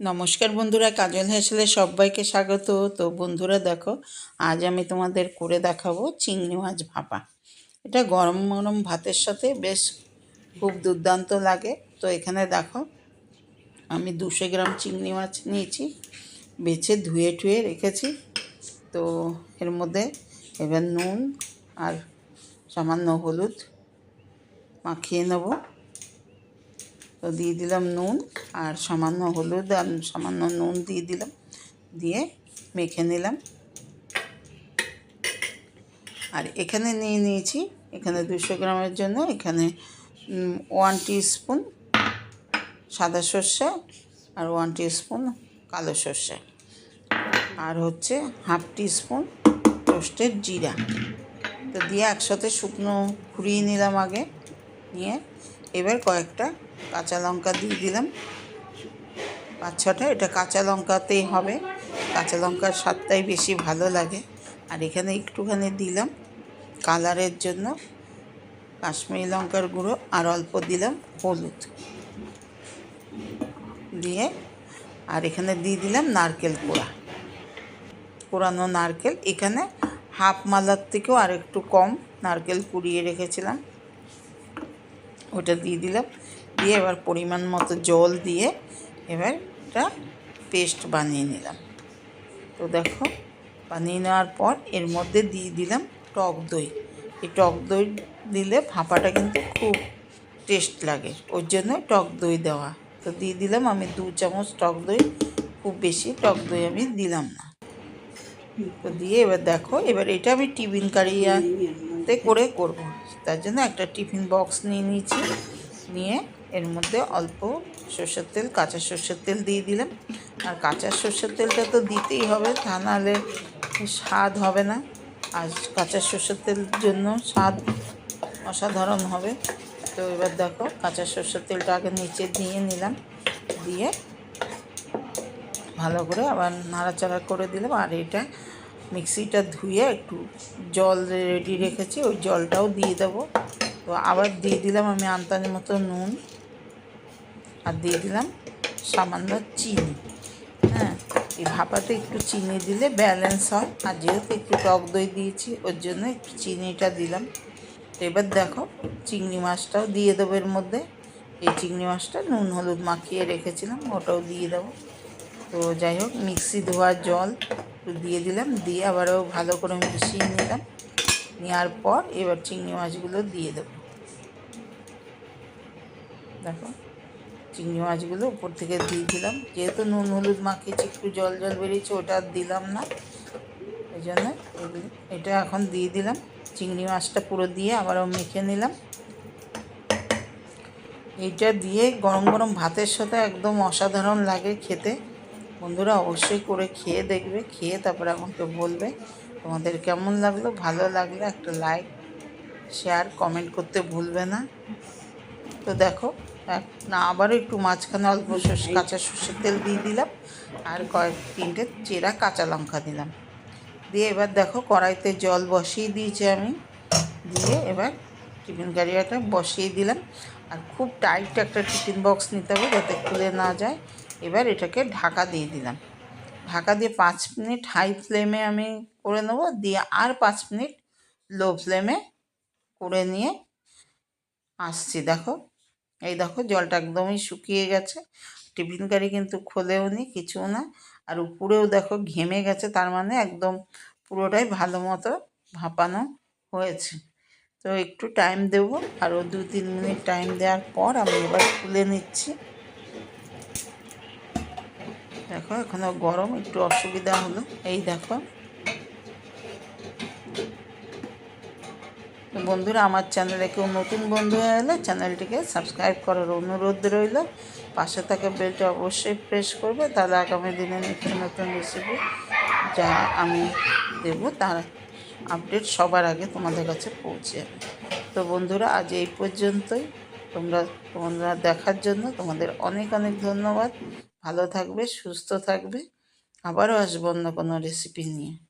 নমস্কার বন্ধুরা, কাজল হেসেলে সবাইকে স্বাগত। তো বন্ধুরা দেখো, আজ আমি তোমাদের করে দেখাবো চিংড়ি মাছ ভাপা। এটা গরম গরম ভাতের সাথে বেশ খুব দুর্দান্ত লাগে। তো এখানে দেখো, আমি দুশো গ্রাম চিংড়ি মাছ নিয়েছি, বেছে ধুয়ে টুয়ে রেখেছি। তো এর মধ্যে এবার নুন আর সামান্য হলুদ মাখিয়ে নেব। তো দিয়ে দিলাম নুন। আর সামান্য হলুদ আর সামান্য নুন দিয়ে দিলাম, দিয়ে মেখে নিলাম। আর এখানে নিয়ে নিয়েছি, এখানে দুশো গ্রামের জন্য এখানে ওয়ান স্পুন সাদা সর্ষে আর ওয়ান স্পুন কালো সর্ষে। আর হচ্ছে হাফ স্পুন টোস্টেড জিরা। তো দিয়ে একসাথে শুকনো ঘুরিয়ে নিলাম আগে, নিয়ে এবার কয়েকটা কাঁচা লঙ্কা দিয়ে দিলাম। পাঁচ ছটা এটা কাঁচা লঙ্কাতেই হবে। কাঁচা লঙ্কার স্বাদটাই বেশি ভালো লাগে। আর এখানে একটুখানি দিলাম কালারের জন্য কাশ্মীরি লঙ্কার গুঁড়ো আর অল্প দিলাম হলুদ। দিয়ে আর এখানে দিয়ে দিলাম নারকেল কোড়া কোড়ানো নারকেল, এখানে হাফ মালার থেকেও আর একটু কম নারকেল কুড়িয়ে রেখেছিলাম। ওটা দিয়ে দিলাম। দিয়ে এবার পরিমাণ মতো জল দিয়ে এবার এটা পেস্ট বানিয়ে নিলাম। তো দেখো, বানিয়ে নেওয়ার পর এর মধ্যে দিয়ে দিলাম টক দই। এই টক দই দিলে ভাপাটা কিন্তু খুব টেস্ট লাগে, ওর জন্য টক দই দেওয়া। তো দিয়ে দিলাম আমি দু চামচ টক দই, খুব বেশি টক দই আমি দিলাম না। তো দিয়ে এবার দেখো, এবার এটা আমি টিফিন কারিয়াতে করে করব। তার জন্য একটা টিফিন বক্স নিয়ে নিয়েছি, নিয়ে এর মধ্যে অল্প সর্ষের তেল, কাঁচা সর্ষের তেল দিয়ে দিলাম। আর কাঁচা সর্ষের তেলটা তো দিতেই হবে, তা নাহলে স্বাদ হবে না। আর কাঁচা সর্ষের তেল জন্য স্বাদ অসাধারণ হবে। তো এবার দেখো, কাঁচা সর্ষের তেলটা আগে নিচে দিয়ে নিলাম। দিয়ে ভালো করে আবার নাড়াচাড়া করে দিলাম। আর এটা মিক্সিটা ধুয়ে একটু জল রেডি রেখেছি, ওই জলটাও দিয়ে দেবো। তো আবার দিয়ে দিলাম আমি আন্তাজ মতো নুন। আর দিয়ে দিলাম সামান্য চিনি। হ্যাঁ এই ভাপাতে একটু চিনি দিলে ব্যালেন্স হয়। আর যেহেতু একটু টক দই দিয়েছি, ওর জন্য একটু চিনিটা দিলাম। তো এবার দেখো, চিংড়ি মাছটাও দিয়ে দেবো এর মধ্যে। এই চিংড়ি মাছটা নুন হলুদ মাখিয়ে রেখেছিলাম, ওটাও দিয়ে দেবো। তো যাই হোক, মিক্সি ধোয়ার জল দিয়ে দিলাম, দিয়ে আবারও ভালো করে মিশিয়ে নিলাম। নেওয়ার পর এবার চিংড়ি মাছগুলো দিয়ে দেবো। দেখো চিংড়ি মাছগুলো উপর থেকে দিয়ে দিলাম। যেহেতু নুন, হলুদ মাখিয়েছি, একটু জল জল বেরিয়েছে, ওটা দিলাম না। ওই জন্য এটা এখন দিয়ে দিলাম। চিংড়ি মাছটা পুরো দিয়ে আবারও মেখে নিলাম। এইটা দিয়ে গরম গরম ভাতের সাথে একদম অসাধারণ লাগে খেতে। বন্ধুরা অবশ্যই করে খেয়ে দেখবে, খেয়ে তারপরে আমাকে বলবে তোমাদের কেমন লাগল। ভালো লাগলে একটা লাইক শেয়ার কমেন্ট করতে ভুলবে না। তো দেখো না, আবারও একটু মাঝখানে অল্প কাঁচা সর্ষের তেল দিয়ে দিলাম আর কয়েক তিনটে চেরা কাঁচা লঙ্কা দিলাম। দিয়ে এবার দেখো কড়াইতে জল বসিয়ে দিয়েছি আমি। দিয়ে এবার টিফিন গাড়িয়াটা বসিয়ে দিলাম। আর খুব টাইট একটা টিফিন বক্স নিতে হবে যাতে খুলে না যায়। এবার এটাকে ঢাকা দিয়ে দিলাম। ঢাকা দিয়ে পাঁচ মিনিট হাই ফ্লেমে আমি করে নেব। দিয়ে আর পাঁচ মিনিট লো ফ্লেমে করে নিয়ে আসছি। দেখো এই দেখো জলটা একদমই শুকিয়ে গেছে। টিফিন কারি কিন্তু খোলেও নি কিছু না। আর উপরেও দেখো ঘেমে গেছে, তার মানে একদম পুরোটাই ভালো মতো ভাপানো হয়েছে। তো একটু টাইম দেব আরও দু তিন মিনিট টাইম দেওয়ার পর আমি এবার খুলে নিচ্ছি। দেখো এখনও গরম, একটু অসুবিধা হলো। এই দেখো বন্ধুরা, আমার চ্যানেলে কেউ নতুন বন্ধু হয়ে এলে চ্যানেলটিকে সাবস্ক্রাইব করার অনুরোধ রইল। পাশে থাকা বেলটা অবশ্যই প্রেস করবে, তাহলে আগামী দিনে নিত্য নতুন রেসিপি যা আমি দেব, তার আপডেট সবার আগে তোমাদের কাছে পৌঁছে যাবে। তো বন্ধুরা, আজ এই পর্যন্তই। তোমরা তোমরা দেখার জন্য তোমাদের অনেক অনেক ধন্যবাদ। ভালো থাকবে, সুস্থ থাকবে। আবারও আসব অন্য কোনো রেসিপি নিয়ে।